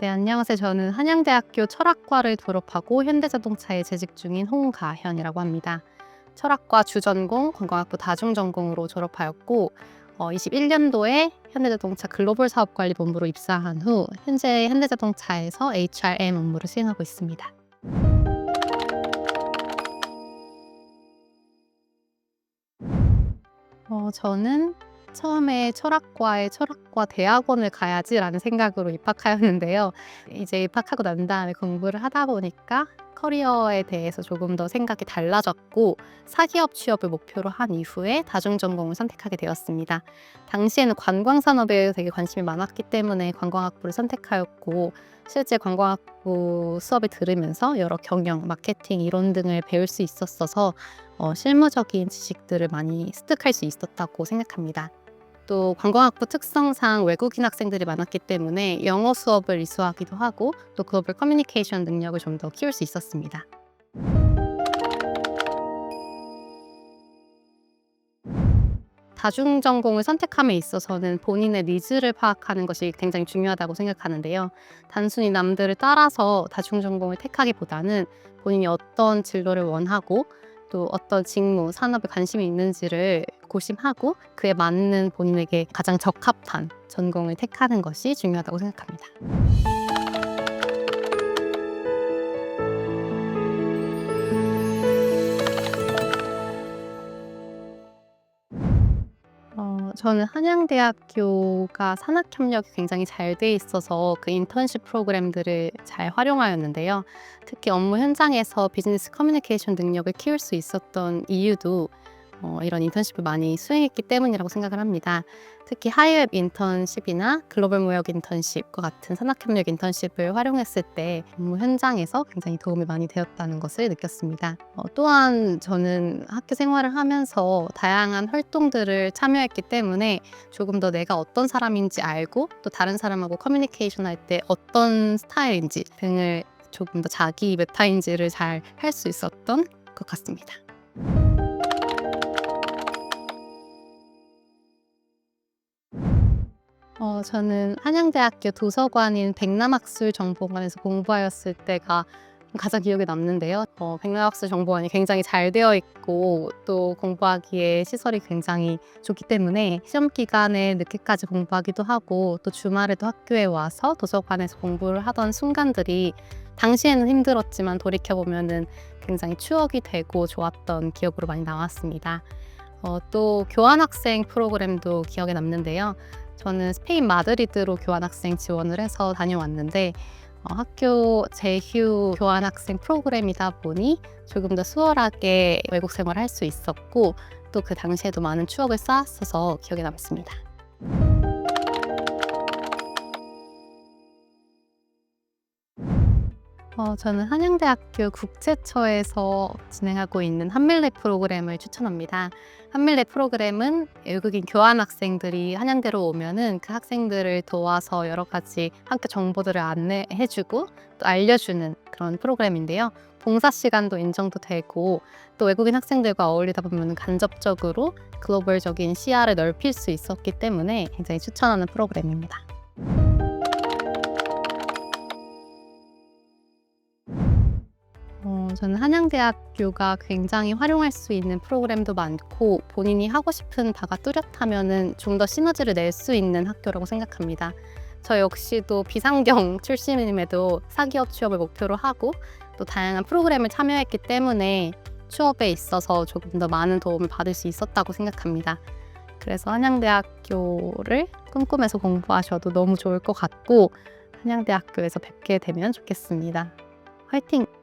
네, 안녕하세요. 저는 한양대학교 철학과를 졸업하고 현대자동차에 재직 중인 홍가현이라고 합니다. 철학과 주전공, 관광학부 다중전공으로 졸업하였고 어, 21년도에 현대자동차 글로벌 사업관리본부로 입사한 후 현재 현대자동차에서 HRM 업무를 수행하고 있습니다. 어, 저는 처음에 철학과에 철학과 대학원을 가야지라는 생각으로 입학하였는데요. 이제 입학하고 난 다음에 공부를 하다 보니까 커리어에 대해서 조금 더 생각이 달라졌고 사기업 취업을 목표로 한 이후에 다중전공을 선택하게 되었습니다. 당시에는 관광산업에 되게 관심이 많았기 때문에 관광학부를 선택하였고 실제 관광학부 수업을 들으면서 여러 경영, 마케팅 이론 등을 배울 수 있었어서 어, 실무적인 지식들을 많이 습득할 수 있었다고 생각합니다. 또 관광학부 특성상 외국인 학생들이 많았기 때문에 영어 수업을 이수하기도 하고 또 글로벌 커뮤니케이션 능력을 좀 더 키울 수 있었습니다. 다중 전공을 선택함에 있어서는 본인의 니즈를 파악하는 것이 굉장히 중요하다고 생각하는데요. 단순히 남들을 따라서 다중 전공을 택하기보다는 본인이 어떤 진로를 원하고 또 어떤 직무, 산업에 관심이 있는지를 고심하고 그에 맞는 본인에게 가장 적합한 전공을 택하는 것이 중요하다고 생각합니다. 저는 한양대학교가 산학협력이 굉장히 잘 돼 있어서 그 인턴십 프로그램들을 잘 활용하였는데요. 특히 업무 현장에서 비즈니스 커뮤니케이션 능력을 키울 수 있었던 이유도 어, 이런 인턴십을 많이 수행했기 때문이라고 생각을 합니다. 특히 하이웹 인턴십이나 글로벌 무역 인턴십과 같은 산학협력 인턴십을 활용했을 때 업무 현장에서 굉장히 도움이 많이 되었다는 것을 느꼈습니다. 어, 또한 저는 학교 생활을 하면서 다양한 활동들을 참여했기 때문에 조금 더 내가 어떤 사람인지 알고 또 다른 사람하고 커뮤니케이션 할 때 어떤 스타일인지 등을 조금 더 자기 메타인지를 잘 할 수 있었던 것 같습니다. 어, 저는 한양대학교 도서관인 백남학술 정보관에서 공부하였을 때가 가장 기억에 남는데요. 어, 백남학술 정보관이 굉장히 잘 되어 있고 또 공부하기에 시설이 굉장히 좋기 때문에 시험 기간에 늦게까지 공부하기도 하고 또 주말에도 학교에 와서 도서관에서 공부를 하던 순간들이 당시에는 힘들었지만 돌이켜 보면은 굉장히 추억이 되고 좋았던 기억으로 많이 남았습니다. 어, 또 교환학생 프로그램도 기억에 남는데요. 저는 스페인 마드리드로 교환학생 지원을 해서 다녀왔는데 어, 학교 재휴 교환학생 프로그램이다 보니 조금 더 수월하게 외국 생활을 할 수 있었고 또 그 당시에도 많은 추억을 쌓았어서 기억에 남습니다. 어, 저는 한양대학교 국제처에서 진행하고 있는 한밀레 프로그램을 추천합니다. 한밀레 프로그램은 외국인 교환 학생들이 한양대로 오면은 그 학생들을 도와서 여러 가지 학교 정보들을 안내해주고 또 알려주는 그런 프로그램인데요. 봉사 시간도 인정도 되고 또 외국인 학생들과 어울리다 보면 간접적으로 글로벌적인 시야를 넓힐 수 있었기 때문에 굉장히 추천하는 프로그램입니다. 저는 한양대학교가 굉장히 활용할 수 있는 프로그램도 많고 본인이 하고 싶은 바가 뚜렷하면은 좀 더 시너지를 낼 수 있는 학교라고 생각합니다. 저 역시도 비상경 출신임에도 사기업 취업을 목표로 하고 또 다양한 프로그램을 참여했기 때문에 취업에 있어서 조금 더 많은 도움을 받을 수 있었다고 생각합니다. 그래서 한양대학교를 꿈꾸면서 공부하셔도 너무 좋을 것 같고 한양대학교에서 뵙게 되면 좋겠습니다. 화이팅!